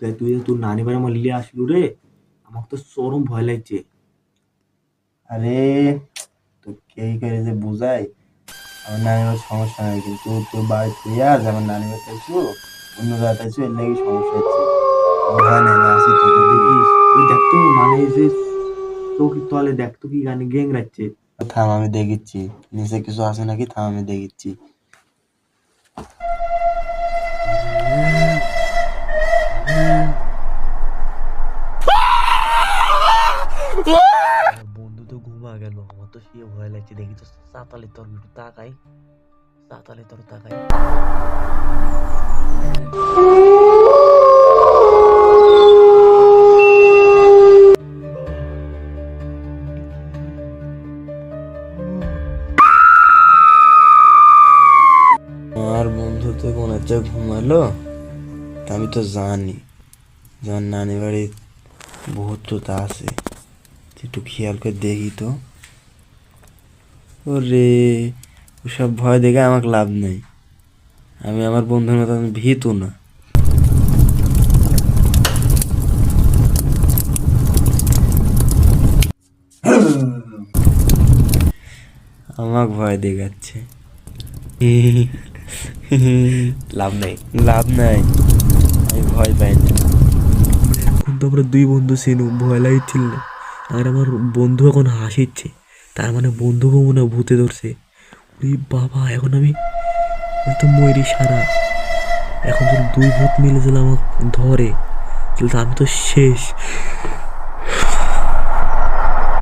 তাই তুই তোর নানি বাড়ি আমার লিয়ে আসলু রে আমার তো চরম ভয় লাগছে। আরে তো কে করে যে বুঝাই আমার নানির সমস্যা নাই কিন্তু তোর বাড়ি তুই আজ আমার নানি বাড়ি আইসু অন্য রাত আইসু এর লাগি সমস্যা হচ্ছে। ভয় নাই আসি তো দেখিস। তুই দেখতো মানে যে চৌকির তলে দেখতো কি গানে গেং রাখছে থাম আমি দেখিচ্ছি। নিচে কিছু আছে নাকি থাম আমি দেখিচ্ছি। শুয়ে ভয় লাগছে দেখি তো সাতালে তোর একটু তাকাই। সাতালে তোর তাকাই। বন্ধু তো কোন একটা ঘুমালো আমি তো জানি। যার নানি বাড়ি বহুত তা আছে, একটু খেয়াল করে দেখি তো। ওরে ওসব ভয় দেখে আমাকে লাভ নেই। আমি আমার বন্ধুর মতো ভীতু না। আমাকে ভয় দেখাচ্ছে। লাভ নেই। লাভ নাই। আমি ভয় পাই না। এখন তো আমরা দুই বন্ধু ছিনু ভয় লাগছিল না। আর আমার বন্ধু এখন হাসিচ্ছে। তার মানে বন্ধু মনে ভূতে ধরছে। ওই বাবা, এখন আমি আমি তো ময়ূরি সারা। এখন যদি দুই ভূত মিলে যদি আমাকে ধরে, তাহলে তো আমি তো শেষ।